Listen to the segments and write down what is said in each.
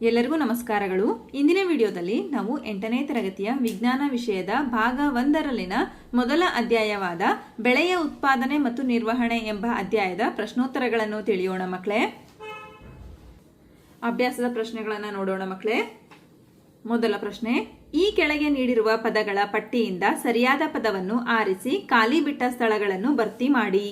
ಎಲ್ಲರಿಗೂ ನಮಸ್ಕಾರಗಳು. ಇಂದಿನ ವಿಡಿಯೋದಲ್ಲಿ ನಾವು ಎಂಟನೇ ತರಗತಿಯ ವಿಜ್ಞಾನ ವಿಷಯದ ಭಾಗ ಒಂದರಲ್ಲಿನ ಮೊದಲ ಅಧ್ಯಾಯವಾದ ಬೆಳೆಯ ಉತ್ಪಾದನೆ ಮತ್ತು ನಿರ್ವಹಣೆ ಎಂಬ ಅಧ್ಯಾಯದ ಪ್ರಶ್ನೋತ್ತರಗಳನ್ನು ತಿಳಿಯೋಣ ಮಕ್ಕಳೇ. ಅಭ್ಯಾಸದ ಪ್ರಶ್ನೆಗಳನ್ನು ನೋಡೋಣ ಮಕ್ಕಳೇ. ಮೊದಲ ಪ್ರಶ್ನೆ, ಈ ಕೆಳಗೆ ನೀಡಿರುವ ಪದಗಳ ಪಟ್ಟಿಯಿಂದ ಸರಿಯಾದ ಪದವನ್ನು ಆರಿಸಿ ಖಾಲಿ ಬಿಟ್ಟ ಸ್ಥಳಗಳನ್ನು ಭರ್ತಿ ಮಾಡಿ.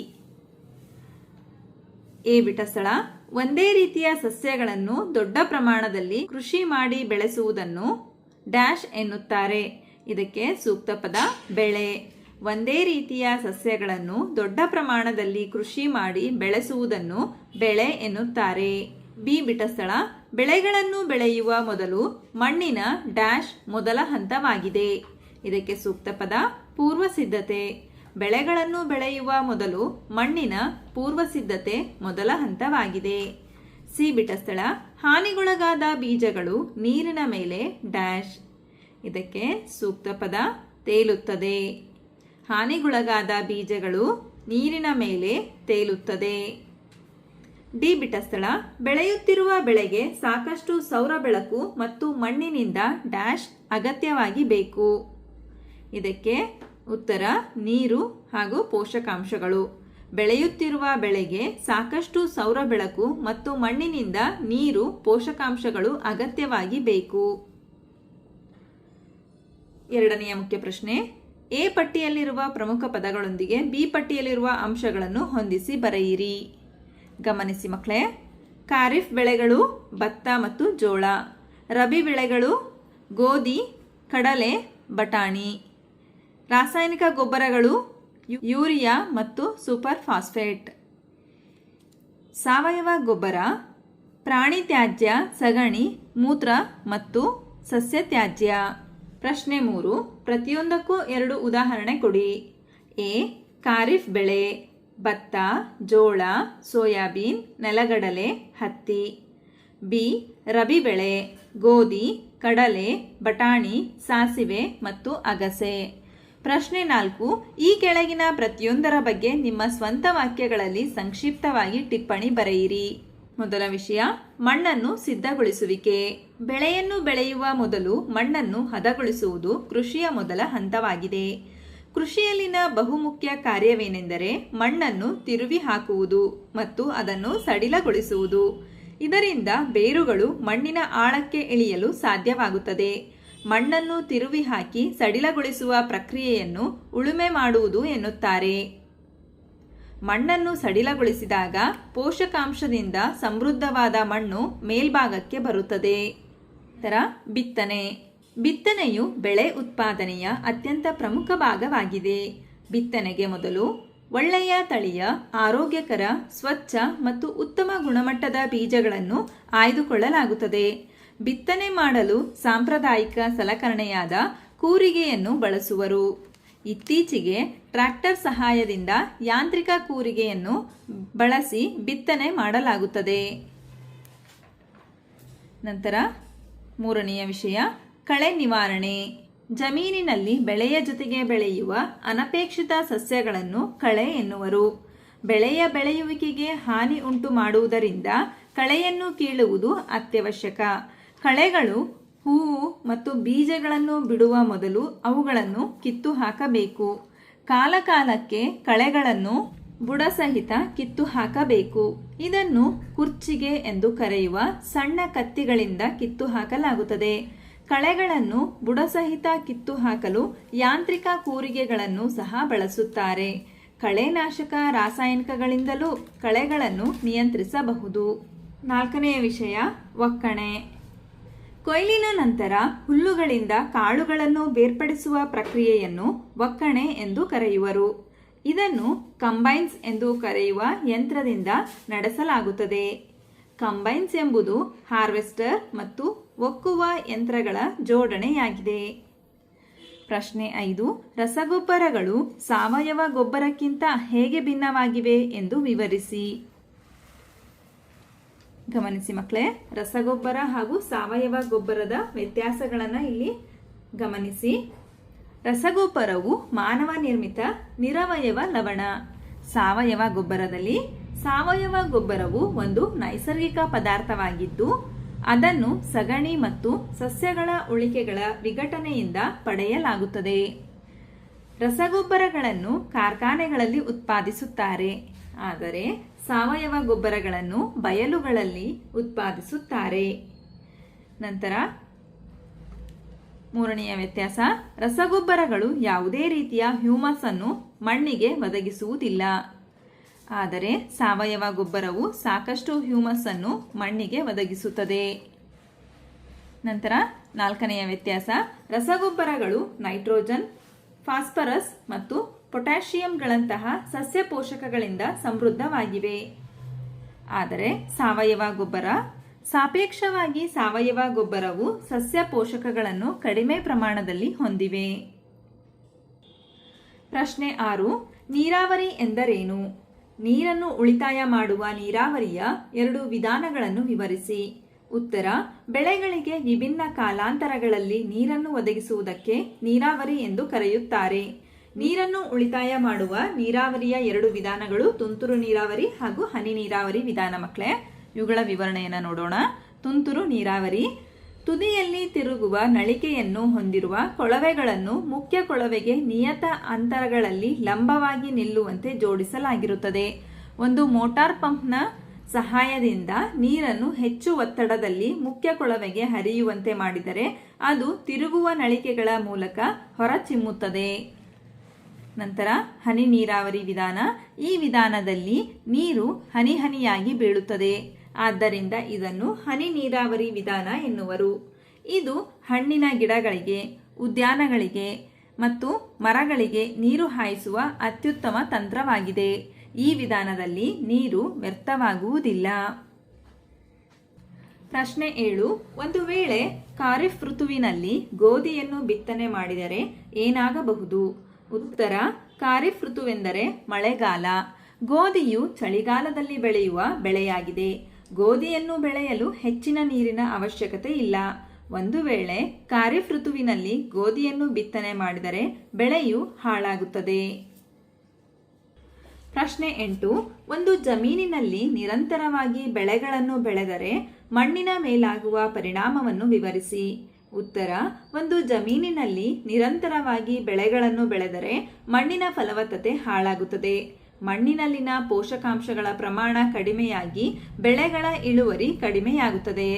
ಎ ಬಿಟ್ಟ ಸ್ಥಳ ಒಂದೇ ರೀತಿಯ ಸಸ್ಯಗಳನ್ನು ದೊಡ್ಡ ಪ್ರಮಾಣದಲ್ಲಿ ಕೃಷಿ ಮಾಡಿ ಬೆಳೆಸುವುದನ್ನು ಡ್ಯಾಶ್ ಎನ್ನುತ್ತಾರೆ. ಇದಕ್ಕೆ ಸೂಕ್ತ ಪದ ಬೆಳೆ. ಒಂದೇ ರೀತಿಯ ಸಸ್ಯಗಳನ್ನು ದೊಡ್ಡ ಪ್ರಮಾಣದಲ್ಲಿ ಕೃಷಿ ಮಾಡಿ ಬೆಳೆಸುವುದನ್ನು ಬೆಳೆ ಎನ್ನುತ್ತಾರೆ. ಬಿ ಬಿಟ್ಟ ಸ್ಥಳ ಬೆಳೆಗಳನ್ನು ಬೆಳೆಯುವ ಮೊದಲು ಮಣ್ಣಿನ ಡ್ಯಾಶ್ ಮೊದಲ ಹಂತವಾಗಿದೆ. ಇದಕ್ಕೆ ಸೂಕ್ತ ಪದ ಪೂರ್ವ ಸಿದ್ಧತೆ ಬೆಳೆಗಳನ್ನು ಬೆಳೆಯುವ ಮೊದಲು ಮಣ್ಣಿನ ಪೂರ್ವ ಸಿದ್ಧತೆ ಮೊದಲ ಹಂತವಾಗಿದೆ. ಸಿ ಬಿಟ್ಟ ಸ್ಥಳ ಹಾನಿಗೊಳಗಾದ ಬೀಜಗಳು ನೀರಿನ ಮೇಲೆ ಡ್ಯಾಶ್. ಇದಕ್ಕೆ ಸೂಕ್ತ ಪದ ತೇಲುತ್ತದೆ. ಹಾನಿಗೊಳಗಾದ ಬೀಜಗಳು ನೀರಿನ ಮೇಲೆ ತೇಲುತ್ತದೆ. ಡಿ ಬಿಟ್ಟ ಸ್ಥಳ ಬೆಳೆಯುತ್ತಿರುವ ಬೆಳೆಗೆ ಸಾಕಷ್ಟು ಸೌರ ಬೆಳಕು ಮತ್ತು ಮಣ್ಣಿನಿಂದ ಡ್ಯಾಶ್ ಅಗತ್ಯವಾಗಿ ಬೇಕು. ಇದಕ್ಕೆ ಉತ್ತರ, ನೀರು ಹಾಗೂ ಪೋಷಕಾಂಶಗಳು. ಬೆಳೆಯುತ್ತಿರುವ ಬೆಳೆಗೆ ಸಾಕಷ್ಟು ಸೌರ ಬೆಳಕು ಮತ್ತು ಮಣ್ಣಿನಿಂದ ನೀರು, ಪೋಷಕಾಂಶಗಳು ಅಗತ್ಯವಾಗಿ ಬೇಕು. ಎರಡನೆಯ ಮುಖ್ಯ ಪ್ರಶ್ನೆ, ಎ ಪಟ್ಟಿಯಲ್ಲಿರುವ ಪ್ರಮುಖ ಪದಗಳೊಂದಿಗೆ ಬಿ ಪಟ್ಟಿಯಲ್ಲಿರುವ ಅಂಶಗಳನ್ನು ಹೊಂದಿಸಿ ಬರೆಯಿರಿ. ಗಮನಿಸಿ ಮಕ್ಕಳೇ, ಖಾರಿಫ್ ಬೆಳೆಗಳು ಭತ್ತ ಮತ್ತು ಜೋಳ, ರಬಿ ಬೆಳೆಗಳು ಗೋಧಿ, ಕಡಲೆ, ಬಟಾಣಿ. ರಾಸಾಯನಿಕ ಗೊಬ್ಬರಗಳು ಯೂರಿಯಾ ಮತ್ತು ಸೂಪರ್ ಫಾಸ್ಫೇಟ್ ಸಾವಯವ ಗೊಬ್ಬರ, ಪ್ರಾಣಿ ತ್ಯಾಜ್ಯ, ಸಗಣಿ, ಮೂತ್ರ ಮತ್ತು ಸಸ್ಯ ತ್ಯಾಜ್ಯ. ಪ್ರಶ್ನೆ ಮೂರು, ಪ್ರತಿಯೊಂದಕ್ಕೂ ಎರಡು ಉದಾಹರಣೆ ಕೊಡಿ. ಎ, ಖಾರಿಫ್ ಬೆಳೆ, ಭತ್ತ, ಜೋಳ, ಸೋಯಾಬೀನ್, ನೆಲಗಡಲೆ, ಹತ್ತಿ. ಬಿ, ರಬಿ ಬೆಳೆ, ಗೋಧಿ, ಕಡಲೆ, ಬಟಾಣಿ, ಸಾಸಿವೆ ಮತ್ತು ಅಗಸೆ. ಪ್ರಶ್ನೆ ನಾಲ್ಕು, ಈ ಕೆಳಗಿನ ಪ್ರತಿಯೊಂದರ ಬಗ್ಗೆ ನಿಮ್ಮ ಸ್ವಂತ ವಾಕ್ಯಗಳಲ್ಲಿ ಸಂಕ್ಷಿಪ್ತವಾಗಿ ಟಿಪ್ಪಣಿ ಬರೆಯಿರಿ. ಮೊದಲ ವಿಷಯ, ಮಣ್ಣನ್ನು ಸಿದ್ಧಗೊಳಿಸುವಿಕೆ. ಬೆಳೆಯನ್ನು ಬೆಳೆಯುವ ಮೊದಲು ಮಣ್ಣನ್ನು ಹದಗೊಳಿಸುವುದು ಕೃಷಿಯ ಮೊದಲ ಹಂತವಾಗಿದೆ. ಕೃಷಿಯಲ್ಲಿನ ಬಹುಮುಖ್ಯ ಕಾರ್ಯವೇನೆಂದರೆ ಮಣ್ಣನ್ನು ತಿರುವಿ ಹಾಕುವುದು ಮತ್ತು ಅದನ್ನು ಸಡಿಲಗೊಳಿಸುವುದು. ಇದರಿಂದ ಬೇರುಗಳು ಮಣ್ಣಿನ ಆಳಕ್ಕೆ ಇಳಿಯಲು ಸಾಧ್ಯವಾಗುತ್ತದೆ. ಮಣ್ಣನ್ನು ತಿರುವಿ ಹಾಕಿ ಸಡಿಲಗೊಳಿಸುವ ಪ್ರಕ್ರಿಯೆಯನ್ನು ಉಳುಮೆ ಮಾಡುವುದು ಎನ್ನುತ್ತಾರೆ. ಮಣ್ಣನ್ನು ಸಡಿಲಗೊಳಿಸಿದಾಗ ಪೋಷಕಾಂಶದಿಂದ ಸಮೃದ್ಧವಾದ ಮಣ್ಣು ಮೇಲ್ಭಾಗಕ್ಕೆ ಬರುತ್ತದೆ. ತರ ಬಿತ್ತನೆ. ಬಿತ್ತನೆಯು ಬೆಳೆ ಉತ್ಪಾದನೆಯ ಅತ್ಯಂತ ಪ್ರಮುಖ ಭಾಗವಾಗಿದೆ. ಬಿತ್ತನೆಗೆ ಮೊದಲು ಒಳ್ಳೆಯ ತಳಿಯ, ಆರೋಗ್ಯಕರ, ಸ್ವಚ್ಛ ಮತ್ತು ಉತ್ತಮ ಗುಣಮಟ್ಟದ ಬೀಜಗಳನ್ನು ಆಯ್ದುಕೊಳ್ಳಲಾಗುತ್ತದೆ. ಬಿತ್ತನೆ ಮಾಡಲು ಸಾಂಪ್ರದಾಯಿಕ ಸಲಕರಣೆಯಾದ ಕೂರಿಗೆಯನ್ನು ಬಳಸುವರು. ಇತ್ತೀಚೆಗೆ ಟ್ರ್ಯಾಕ್ಟರ್ ಸಹಾಯದಿಂದ ಯಾಂತ್ರಿಕ ಕೂರಿಗೆಯನ್ನು ಬಳಸಿ ಬಿತ್ತನೆ ಮಾಡಲಾಗುತ್ತದೆ. ನಂತರ ಮೂರನೆಯ ವಿಷಯ, ಕಳೆ ನಿವಾರಣೆ. ಜಮೀನಿನಲ್ಲಿ ಬೆಳೆಯ ಜೊತೆಗೆ ಬೆಳೆಯುವ ಅನಪೇಕ್ಷಿತ ಸಸ್ಯಗಳನ್ನು ಕಳೆ ಎನ್ನುವರು. ಬೆಳೆಯ ಬೆಳೆಯುವಿಕೆಗೆ ಹಾನಿ ಉಂಟು ಮಾಡುವುದರಿಂದ ಕಳೆಯನ್ನು ಕೀಳುವುದು ಅತ್ಯವಶ್ಯಕ. ಕಳೆಗಳು, ಹೂವು ಮತ್ತು ಬೀಜಗಳನ್ನು ಬಿಡುವ ಮೊದಲು ಅವುಗಳನ್ನು ಕಿತ್ತು ಹಾಕಬೇಕು ಕಾಲಕಾಲಕ್ಕೆ ಕಳೆಗಳನ್ನು ಬುಡಸಹಿತ ಕಿತ್ತು ಹಾಕಬೇಕು ಇದನ್ನು ಕುರ್ಚಿಗೆ ಎಂದು ಕರೆಯುವ ಸಣ್ಣ ಕತ್ತಿಗಳಿಂದ ಕಿತ್ತು ಹಾಕಲಾಗುತ್ತದೆ ಕಳೆಗಳನ್ನು ಬುಡಸಹಿತ ಕಿತ್ತು ಹಾಕಲು ಯಾಂತ್ರಿಕ ಕೂರಿಗೆಗಳನ್ನು ಸಹ ಬಳಸುತ್ತಾರೆ. ಕಳೆನಾಶಕ ರಾಸಾಯನಿಕಗಳಿಂದಲೂ ಕಳೆಗಳನ್ನು ನಿಯಂತ್ರಿಸಬಹುದು. ನಾಲ್ಕನೆಯ ವಿಷಯ ಒಕ್ಕಣೆ. ಕೊಯ್ಲಿನ ನಂತರ ಹುಲ್ಲುಗಳಿಂದ ಕಾಳುಗಳನ್ನು ಬೇರ್ಪಡಿಸುವ ಪ್ರಕ್ರಿಯೆಯನ್ನು ಒಕ್ಕಣೆ ಎಂದು ಕರೆಯುವರು. ಇದನ್ನು ಕಂಬೈನ್ಸ್ ಎಂದು ಕರೆಯುವ ಯಂತ್ರದಿಂದ ನಡೆಸಲಾಗುತ್ತದೆ. ಕಂಬೈನ್ಸ್ ಎಂಬುದು ಹಾರ್ವೆಸ್ಟರ್ ಮತ್ತು ಒಕ್ಕುವ ಯಂತ್ರಗಳ ಜೋಡಣೆಯಾಗಿದೆ. ಪ್ರಶ್ನೆ ಐದು, ರಸಗೊಬ್ಬರಗಳು ಸಾವಯವ ಗೊಬ್ಬರಕ್ಕಿಂತ ಹೇಗೆ ಭಿನ್ನವಾಗಿವೆ ಎಂದು ವಿವರಿಸಿ. ಗಮನಿಸಿ ಮಕ್ಕಳೇ ರಸಗೊಬ್ಬರ ಹಾಗೂ ಸಾವಯವ ಗೊಬ್ಬರದ ವ್ಯತ್ಯಾಸಗಳನ್ನು ಇಲ್ಲಿ ಗಮನಿಸಿ. ರಸಗೊಬ್ಬರವು ಮಾನವ ನಿರ್ಮಿತ ನಿರವಯವ ಲವಣ. ಸಾವಯವ ಗೊಬ್ಬರದಲ್ಲಿ ಸಾವಯವ ಗೊಬ್ಬರವು ಒಂದು ನೈಸರ್ಗಿಕ ಪದಾರ್ಥವಾಗಿದ್ದು, ಅದನ್ನು ಸಗಣಿ ಮತ್ತು ಸಸ್ಯಗಳ ಉಳಿಕೆಗಳ ವಿಘಟನೆಯಿಂದ ಪಡೆಯಲಾಗುತ್ತದೆ. ರಸಗೊಬ್ಬರಗಳನ್ನು ಕಾರ್ಖಾನೆಗಳಲ್ಲಿ ಉತ್ಪಾದಿಸುತ್ತಾರೆ. ಆದರೆ ಸಾವಯವ ಗೊಬ್ಬರಗಳನ್ನು ಬಯಲುಗಳಲ್ಲಿ ಉತ್ಪಾದಿಸುತ್ತಾರೆ. ನಂತರ ಮೂರನೆಯ ವ್ಯತ್ಯಾಸ, ರಸಗೊಬ್ಬರಗಳು ಯಾವುದೇ ರೀತಿಯ ಹ್ಯೂಮಸ್ ಅನ್ನು ಮಣ್ಣಿಗೆ ಒದಗಿಸುವುದಿಲ್ಲ. ಆದರೆ ಸಾವಯವ ಗೊಬ್ಬರವು ಸಾಕಷ್ಟು ಹ್ಯೂಮಸ್ ಅನ್ನು ಮಣ್ಣಿಗೆ ಒದಗಿಸುತ್ತದೆ. ನಂತರ ನಾಲ್ಕನೆಯ ವ್ಯತ್ಯಾಸ, ರಸಗೊಬ್ಬರಗಳು ನೈಟ್ರೋಜನ್, ಫಾಸ್ಫರಸ್ ಮತ್ತು ಪೊಟ್ಯಾಷಿಯಂಗಳಂತಹ ಸಸ್ಯ ಪೋಷಕಗಳಿಂದ ಸಮೃದ್ಧವಾಗಿವೆ. ಆದರೆ ಸಾವಯವ ಗೊಬ್ಬರ, ಸಾಪೇಕ್ಷವಾಗಿ ಸಾವಯವ ಗೊಬ್ಬರವು ಸಸ್ಯ ಪೋಷಕಗಳನ್ನು ಕಡಿಮೆ ಪ್ರಮಾಣದಲ್ಲಿ ಹೊಂದಿವೆ. ಪ್ರಶ್ನೆ ಆರು, ನೀರಾವರಿ ಎಂದರೇನು? ನೀರನ್ನು ಉಳಿತಾಯ ಮಾಡುವ ನೀರಾವರಿಯ ಎರಡು ವಿಧಾನಗಳನ್ನು ವಿವರಿಸಿ. ಉತ್ತರ, ಬೆಳೆಗಳಿಗೆ ವಿಭಿನ್ನ ಕಾಲಾಂತರಗಳಲ್ಲಿ ನೀರನ್ನು ಒದಗಿಸುವುದಕ್ಕೆ ನೀರಾವರಿ ಎಂದು ಕರೆಯುತ್ತಾರೆ. ನೀರನ್ನು ಉಳಿತಾಯ ಮಾಡುವ ನೀರಾವರಿಯ ಎರಡು ವಿಧಾನಗಳು ತುಂತುರು ನೀರಾವರಿ ಹಾಗೂ ಹನಿ ನೀರಾವರಿ ವಿಧಾನ ಮಕ್ಕಳೇ. ಇವುಗಳ ವಿವರಣೆಯನ್ನು ನೋಡೋಣ. ತುಂತುರು ನೀರಾವರಿ. ತುದಿಯಲ್ಲಿ ತಿರುಗುವ ನಳಿಕೆಯನ್ನು ಹೊಂದಿರುವ ಕೊಳವೆಗಳನ್ನು ಮುಖ್ಯ ಕೊಳವೆಗೆ ನಿಯತ ಅಂತರಗಳಲ್ಲಿ ಲಂಬವಾಗಿ ನಿಲ್ಲುವಂತೆ ಜೋಡಿಸಲಾಗಿರುತ್ತದೆ. ಒಂದು ಮೋಟಾರ್ ಪಂಪ್ನ ಸಹಾಯದಿಂದ ನೀರನ್ನು ಹೆಚ್ಚು ಒತ್ತಡದಲ್ಲಿ ಮುಖ್ಯ ಕೊಳವೆಗೆ ಹರಿಯುವಂತೆ ಮಾಡಿದರೆ ಅದು ತಿರುಗುವ ನಳಿಕೆಗಳ ಮೂಲಕ ಹೊರಚಿಮ್ಮುತ್ತದೆ. ನಂತರ ಹನಿ ನೀರಾವರಿ ವಿಧಾನ. ಈ ವಿಧಾನದಲ್ಲಿ ನೀರು ಹನಿ ಹನಿಯಾಗಿ ಬೀಳುತ್ತದೆ. ಆದ್ದರಿಂದ ಇದನ್ನು ಹನಿ ನೀರಾವರಿ ವಿಧಾನ ಎನ್ನುವರು. ಇದು ಹಣ್ಣಿನ ಗಿಡಗಳಿಗೆ, ಉದ್ಯಾನಗಳಿಗೆ ಮತ್ತು ಮರಗಳಿಗೆ ನೀರು ಹಾಯಿಸುವ ಅತ್ಯುತ್ತಮ ತಂತ್ರವಾಗಿದೆ. ಈ ವಿಧಾನದಲ್ಲಿ ನೀರು ವ್ಯರ್ಥವಾಗುವುದಿಲ್ಲ. ಪ್ರಶ್ನೆ ಏಳು. ಒಂದು ವೇಳೆ ಖಾರಿಫ್ ಋತುವಿನಲ್ಲಿ ಗೋಧಿಯನ್ನು ಬಿತ್ತನೆ ಮಾಡಿದರೆ ಏನಾಗಬಹುದು? ಉತ್ತರ ಖಾರಿಫ್ ಋತುವೆಂದರೆ ಮಳೆಗಾಲ. ಗೋಧಿಯು ಚಳಿಗಾಲದಲ್ಲಿ ಬೆಳೆಯುವ ಬೆಳೆಯಾಗಿದೆ. ಗೋಧಿಯನ್ನು ಬೆಳೆಯಲು ಹೆಚ್ಚಿನ ನೀರಿನ ಅವಶ್ಯಕತೆ ಇಲ್ಲ. ಒಂದು ವೇಳೆ ಖಾರಿಫ್ ಋತುವಿನಲ್ಲಿ ಗೋಧಿಯನ್ನು ಬಿತ್ತನೆ ಮಾಡಿದರೆ ಬೆಳೆಯು ಹಾಳಾಗುತ್ತದೆ. ಪ್ರಶ್ನೆ ಎಂಟು, ಒಂದು ಜಮೀನಿನಲ್ಲಿ ನಿರಂತರವಾಗಿ ಬೆಳೆಗಳನ್ನು ಬೆಳೆದರೆ ಮಣ್ಣಿನ ಮೇಲಾಗುವ ಪರಿಣಾಮವನ್ನು ವಿವರಿಸಿ. ಉತ್ತರ, ಒಂದು ಜಮೀನಿನಲ್ಲಿ ನಿರಂತರವಾಗಿ ಬೆಳೆಗಳನ್ನು ಬೆಳೆದರೆ ಮಣ್ಣಿನ ಫಲವತ್ತತೆ ಹಾಳಾಗುತ್ತದೆ. ಮಣ್ಣಿನಲ್ಲಿನ ಪೋಷಕಾಂಶಗಳ ಪ್ರಮಾಣ ಕಡಿಮೆಯಾಗಿ ಬೆಳೆಗಳ ಇಳುವರಿ ಕಡಿಮೆಯಾಗುತ್ತದೆ.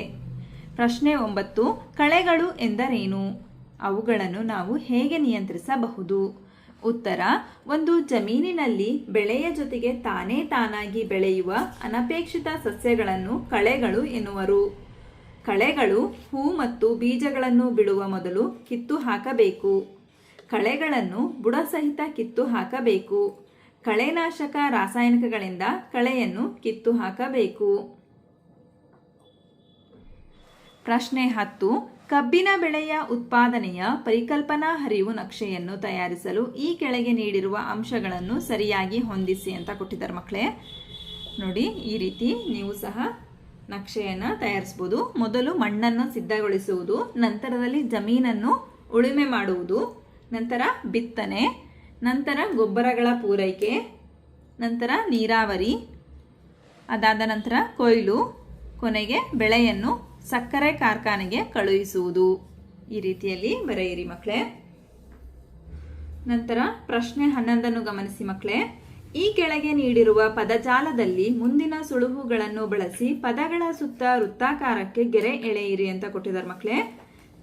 ಪ್ರಶ್ನೆ ಒಂಬತ್ತು, ಕಳೆಗಳು ಎಂದರೇನು? ಅವುಗಳನ್ನು ನಾವು ಹೇಗೆ ನಿಯಂತ್ರಿಸಬಹುದು? ಉತ್ತರ, ಒಂದು ಜಮೀನಿನಲ್ಲಿ ಬೆಳೆಯ ಜೊತೆಗೆ ತಾನೇ ತಾನಾಗಿ ಬೆಳೆಯುವ ಅನಪೇಕ್ಷಿತ ಸಸ್ಯಗಳನ್ನು ಕಳೆಗಳು ಎನ್ನುವರು. ಕಳೆಗಳು ಹೂ ಮತ್ತು ಬೀಜಗಳನ್ನು ಬಿಡುವ ಮೊದಲು ಕಿತ್ತು ಹಾಕಬೇಕು. ಕಳೆಗಳನ್ನು ಬುಡಸಹಿತ ಕಿತ್ತು ಹಾಕಬೇಕು. ಕಳೆನಾಶಕ ರಾಸಾಯನಿಕಗಳಿಂದ ಕಳೆಯನ್ನು ಕಿತ್ತು ಹಾಕಬೇಕು. ಪ್ರಶ್ನೆ ಹತ್ತು. ಕಬ್ಬಿನ ಬೆಳೆಯ ಉತ್ಪಾದನೆಯ ಪರಿಕಲ್ಪನಾ ಹರಿವು ನಕ್ಷೆಯನ್ನು ತಯಾರಿಸಲು ಈ ಕೆಳಗೆ ನೀಡಿರುವ ಅಂಶಗಳನ್ನು ಸರಿಯಾಗಿ ಹೊಂದಿಸಿ ಅಂತ ಕೊಟ್ಟಿದ್ದಾರೆ ಮಕ್ಕಳೇ. ನೋಡಿ, ಈ ರೀತಿ ನೀವು ಸಹ ನಕ್ಷೆಯನ್ನು ತಯಾರಿಸ್ಬೋದು. ಮೊದಲು ಮಣ್ಣನ್ನು ಸಿದ್ಧಗೊಳಿಸುವುದು, ನಂತರದಲ್ಲಿ ಜಮೀನನ್ನು ಉಳುಮೆ ಮಾಡುವುದು, ನಂತರ ಬಿತ್ತನೆ, ನಂತರ ಗೊಬ್ಬರಗಳ ಪೂರೈಕೆ, ನಂತರ ನೀರಾವರಿ, ಅದಾದ ನಂತರ ಕೊಯ್ಲು, ಕೊನೆಗೆ ಬೆಳೆಯನ್ನು ಸಕ್ಕರೆ ಕಾರ್ಖಾನೆಗೆ ಕಳುಹಿಸುವುದು. ಈ ರೀತಿಯಲ್ಲಿ ಬರೆಯಿರಿ ಮಕ್ಕಳೇ. ನಂತರ ಪ್ರಶ್ನೆ ಹನ್ನೊಂದನ್ನು ಗಮನಿಸಿ ಮಕ್ಕಳೇ. ಈ ಕೆಳಗೆ ನೀಡಿರುವ ಪದಜಾಲದಲ್ಲಿ ಮುಂದಿನ ಸುಳುಹುಗಳನ್ನು ಬಳಸಿ ಪದಗಳ ಸುತ್ತ ವೃತ್ತಾಕಾರಕ್ಕೆ ಗೆರೆ ಎಳೆಯಿರಿ ಅಂತ ಕೊಟ್ಟಿದ್ದಾರೆ ಮಕ್ಕಳೇ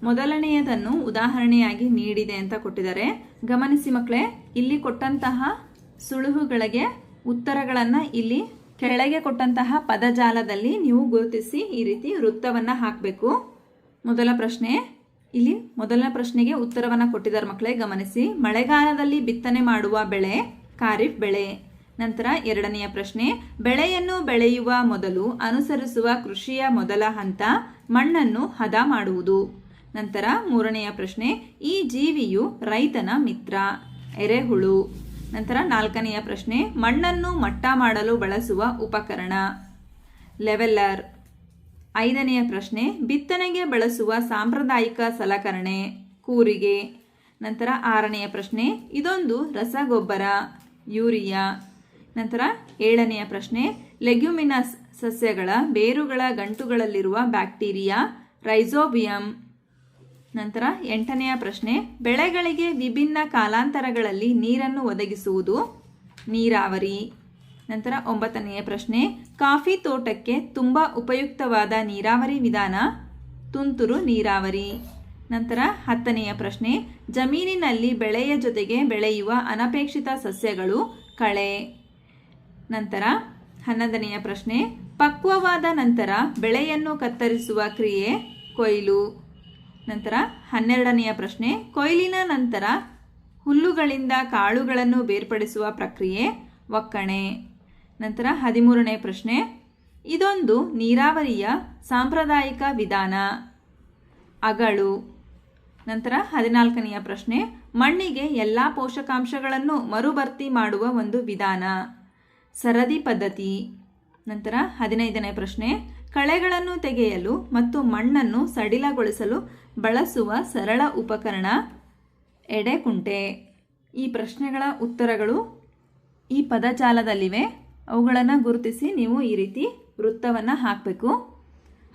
ಮೊದಲನೆಯದನ್ನು ಉದಾಹರಣೆಯಾಗಿ ನೀಡಿದೆ ಅಂತ ಕೊಟ್ಟಿದ್ದಾರೆ. ಗಮನಿಸಿ ಮಕ್ಕಳೇ ಇಲ್ಲಿ ಕೊಟ್ಟಂತಹ ಸುಳುಹುಗಳಿಗೆ ಉತ್ತರಗಳನ್ನು ಇಲ್ಲಿ ಕೆಳಗೆ ಕೊಟ್ಟಂತಹ ಪದಜಾಲದಲ್ಲಿ ನೀವು ಗುರುತಿಸಿ ಈ ರೀತಿ ವೃತ್ತವನ್ನು ಹಾಕಬೇಕು. ಮೊದಲ ಪ್ರಶ್ನೆ, ಇಲ್ಲಿ ಮೊದಲ ಪ್ರಶ್ನೆಗೆ ಉತ್ತರವನ್ನು ಕೊಟ್ಟಿದ್ದಾರೆ ಮಕ್ಕಳೇ ಗಮನಿಸಿ. ಮಳೆಗಾಲದಲ್ಲಿ ಬಿತ್ತನೆ ಮಾಡುವ ಬೆಳೆ ಖಾರಿಫ್ ಬೆಳೆ. ನಂತರ ಎರಡನೆಯ ಪ್ರಶ್ನೆ, ಬೆಳೆಯನ್ನು ಬೆಳೆಯುವ ಮೊದಲು ಅನುಸರಿಸುವ ಕೃಷಿಯ ಮೊದಲ ಹಂತ ಮಣ್ಣನ್ನು ಹದ ಮಾಡುವುದು. ನಂತರ ಮೂರನೆಯ ಪ್ರಶ್ನೆ, ಈ ಜೀವಿಯು ರೈತನ ಮಿತ್ರ, ಎರೆಹುಳು. ನಂತರ ನಾಲ್ಕನೆಯ ಪ್ರಶ್ನೆ, ಮಣ್ಣನ್ನು ಮಟ್ಟ ಮಾಡಲು ಬಳಸುವ ಉಪಕರಣ. ಲೆವೆಲ್ಲರ್. ಐದನೆಯ ಪ್ರಶ್ನೆ, ಬಿತ್ತನೆಗೆ ಬಳಸುವ ಸಾಂಪ್ರದಾಯಿಕ ಸಲಕರಣೆ, ಕೂರಿಗೆ. ನಂತರ ಆರನೆಯ ಪ್ರಶ್ನೆ, ಇದೊಂದು ರಸಗೊಬ್ಬರ. ಯೂರಿಯಾ. ನಂತರ ಏಳನೆಯ ಪ್ರಶ್ನೆ, ಲೆಗ್ಯುಮಿನಸ್ ಸಸ್ಯಗಳ ಬೇರುಗಳ ಗಂಟುಗಳಲ್ಲಿರುವ ಬ್ಯಾಕ್ಟೀರಿಯಾ, ರೈಸೋಬಿಯಂ. ನಂತರ ಎಂಟನೆಯ ಪ್ರಶ್ನೆ, ಬೆಳೆಗಳಿಗೆ ವಿಭಿನ್ನ ಕಾಲಾಂತರಗಳಲ್ಲಿ ನೀರನ್ನು ಒದಗಿಸುವುದು ನೀರಾವರಿ. ನಂತರ ಒಂಬತ್ತನೆಯ ಪ್ರಶ್ನೆ, ಕಾಫಿ ತೋಟಕ್ಕೆ ತುಂಬ ಉಪಯುಕ್ತವಾದ ನೀರಾವರಿ ವಿಧಾನ? ತುಂತುರು ನೀರಾವರಿ. ನಂತರ ಹತ್ತನೆಯ ಪ್ರಶ್ನೆ, ಜಮೀನಿನಲ್ಲಿ ಬೆಳೆಯ ಜೊತೆಗೆ ಬೆಳೆಯುವ ಅನಪೇಕ್ಷಿತ ಸಸ್ಯಗಳು ಕಳೆ. ನಂತರ ಹನ್ನೊಂದನೆಯ ಪ್ರಶ್ನೆ, ಪಕ್ವವಾದ ನಂತರ ಬೆಳೆಯನ್ನು ಕತ್ತರಿಸುವ ಕ್ರಿಯೆ ಕೊಯ್ಲು. ನಂತರ ಹನ್ನೆರಡನೆಯ ಪ್ರಶ್ನೆ, ಕೊಯ್ಲಿನ ನಂತರ ಹುಲ್ಲುಗಳಿಂದ ಕಾಳುಗಳನ್ನು ಬೇರ್ಪಡಿಸುವ ಪ್ರಕ್ರಿಯೆ ಒಕ್ಕಣೆ. ನಂತರ ಹದಿಮೂರನೇ ಪ್ರಶ್ನೆ, ಇದೊಂದು ನೀರಾವರಿಯ ಸಾಂಪ್ರದಾಯಿಕ ವಿಧಾನ. ಅಗಳು ನಂತರ ಹದಿನಾಲ್ಕನೆಯ ಪ್ರಶ್ನೆ, ಮಣ್ಣಿಗೆ ಎಲ್ಲ ಪೋಷಕಾಂಶಗಳನ್ನು ಮರುಭರ್ತಿ ಮಾಡುವ ಒಂದು ವಿಧಾನ. ಸರದಿ ಪದ್ಧತಿ. ನಂತರ ಹದಿನೈದನೇ ಪ್ರಶ್ನೆ, ಕಳೆಗಳನ್ನು ತೆಗೆಯಲು ಮತ್ತು ಮಣ್ಣನ್ನು ಸಡಿಲಗೊಳಿಸಲು ಬಳಸುವ ಸರಳ ಉಪಕರಣ ಎಡೆಕುಂಟೆ. ಈ ಪ್ರಶ್ನೆಗಳ ಉತ್ತರಗಳು ಈ ಪದಜಾಲದಲ್ಲಿವೆ. ಅವುಗಳನ್ನು ಗುರುತಿಸಿ ನೀವು ಈ ರೀತಿ ವೃತ್ತವನ್ನು ಹಾಕಬೇಕು.